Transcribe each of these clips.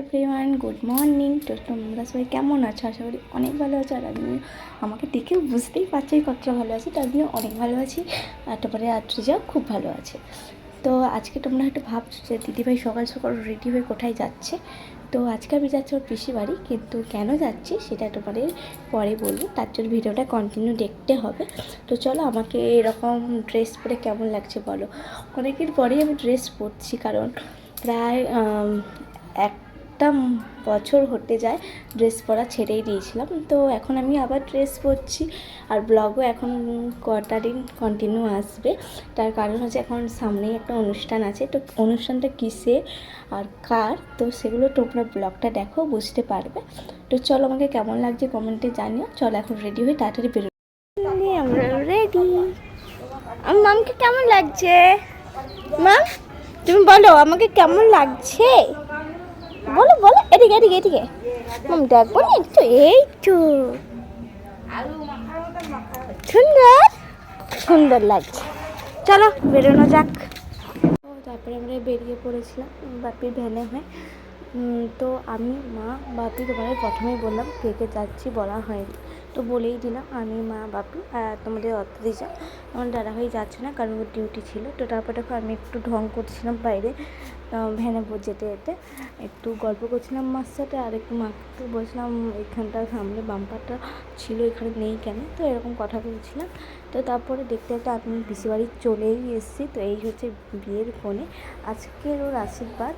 Everyone good morning তো তোমরা সবাই কেমন আছো? আশা করি অনেক ভালো আছো আর আমি আমাকে দেখেও বুঝতেই পারছি কতটা ভালো আছি তার দিয়ে অনেক ভালো আছি আর তারপরে আত্রিজাও খুব ভালো আছে। তো আজকে তোমরা হয়তো ভাবছ যে দিদিভাই সকাল সকাল রেডি হয়ে কোথায় যাচ্ছে? তো আজকে আমি যাচ্ছি ওর পিসি বাড়ি কিন্তু কেন যাচ্ছি সেটা তোমাদের পরে বলব তার জন্য ভিডিওটা কন্টিনিউ দেখতে হবে। তো চলো আমাকে এরকম ড্রেস পরে কেমন লাগছে বলো। অনেকদিন পরেই আমি ড্রেস পরছি কারণ প্রায় আম, একটা বছর হতে যায় ড্রেস পরা ছেড়েই দিয়েছিলাম। তো এখন আমি আবার ড্রেস পরছি আর ব্লগও এখন কটা দিন কন্টিনিউ আসবে। তার কারণ হচ্ছে এখন সামনেই একটা অনুষ্ঠান আছে। তো অনুষ্ঠানটা কিসে আর কার? তো সেগুলো তোমরা ব্লগটা দেখো, বুঝতে পারবে। তো চলো আমাকে কেমন লাগছে কমেন্টে জানিও। চলো এখন রেডি হয়ে তাড়াতাড়ি বেরো আমরা রেডি আমার মামকে কেমন লাগছে? মাম তুমি বলো, আমাকে কেমন লাগছে? বলো বলো, এদিকে এদিকে এদিকে। মাম না, একটু, এই সুন্দর সুন্দর লাগছে। চলো, বেরোনো যাক। তারপরে আমরা বেরিয়ে পড়েছিলাম বাপির ভ্যানে হয়ে। তো আমি, মা, বাপি তোমাদের প্রথমেই বললাম, কে কে যাচ্ছি বলা হয়নি। তো বলেই দিলাম, আমি, মা, বাপি, আর তোমাদের অত্রিজা। আমার দাদাভাই যাচ্ছে না, কারণ ডিউটি ছিল। তো তারপর দেখো, আমি একটু ঢং করছিলাম বাইরে। ভ্যানে যেতে যেতে একটু গল্প করছিলাম মার সাথে, আর একটু মাকে বলছিলাম এখানটা সামনে বাম্পারটা ছিল, এখানে নেই কেন? তো এরকম কথা বলছিলাম। তো তারপরে দেখতে দেখতে আমি পিসি বাড়ি চলেই এসেছি। তো এই হচ্ছে বিয়ের ফোনে। আজকের ওর আশীর্বাদ।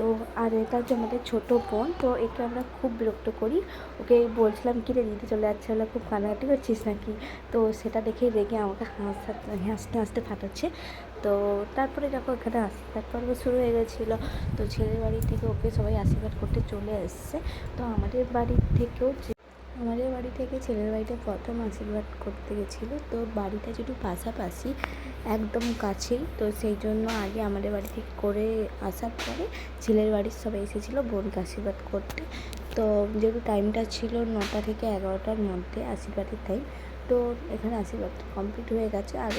তো আর এটা হচ্ছে আমাদের ছোটো বোন, তো একে আমরা খুব বিরক্ত করি। ওকে বলছিলাম, কি রে, দিদি চলে যাচ্ছে বলে খুব কান্নাকাটি করছিস নাকি? তো সেটা দেখে রেগে আমাকে হাসতে হাসতে হাসতে ফাটাচ্ছে। তো তারপরে যখন এখানে আশীর্বাদ পর্ব শুরু হয়ে গেছিল। তো ছেলের বাড়ি থেকে ওকে সবাই আশীর্বাদ করতে চলে এসছে। তো আমাদের বাড়ি থেকেও আমাদের বাড়ি থেকে ছেলের বাড়িতে প্রথম আশীর্বাদ করতে গেছিল। তো বাড়িটা যেহেতু পাশাপাশি একদম কাছেই তো সেই জন্য আগে আমাদের বাড়ি থেকে করে আসার পরে ছেলের বাড়ির সবাই এসেছিল বোনকে আশীর্বাদ করতে। তো যেহেতু টাইমটা ছিল নটা থেকে এগারোটার মধ্যে আশীর্বাদের টাইম তো এখানে আশীর্বাদ কমপ্লিট হয়ে গেছে। আর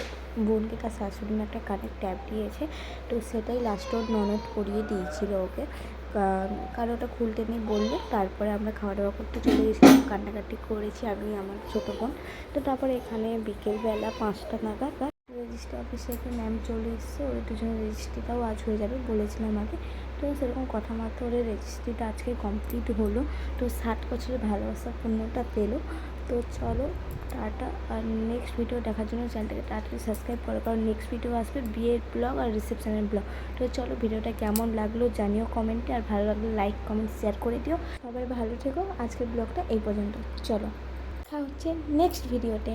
বোনকে তার শাশুড়ি একটা কানের ট্যাব দিয়েছে, তো সেটাই লাস্ট ওর ননদ করিয়ে দিয়েছিল ওকে। কারণ ওটা খুলতে নেই বলল তারপরে আমরা খাওয়া দাওয়া করতে চলে গেছিলাম, কান্নাকাটি করেছি আমি, আমার ছোটো বোন। তো তারপরে এখানে বিকেলবেলা পাঁচটা নাগাদ রেজিস্ট্রি অফিসে একটা ম্যাম চলে এসেছে, ওদের দুজনের রেজিস্ট্রিটাও আজ হয়ে যাবে বলেছিলাম আগে। তো সেরকম কথাবার্তা ওদের রেজিস্ট্রিটা আজকে কমপ্লিট হলো। তো ষাট বছরের ভালোবাসা পূর্ণটা পেল। তো চলো টাটা আর নেক্সট ভিডিও দেখার জন্য চ্যানেলটাকে তাড়াতাড়ি সাবস্ক্রাইব করো, কারণ নেক্সট ভিডিও আসবে বিয়ের ব্লগ আর রিসেপশনের ব্লগ তো চলো ভিডিওটা কেমন লাগল জানিও কমেন্টে আর ভালো লাগলে লাইক কমেন্ট শেয়ার করে দিও। সবাই ভালো থেকো, আজকের ব্লগটা এই পর্যন্ত। চলো, দেখা হচ্ছে নেক্সট ভিডিওতে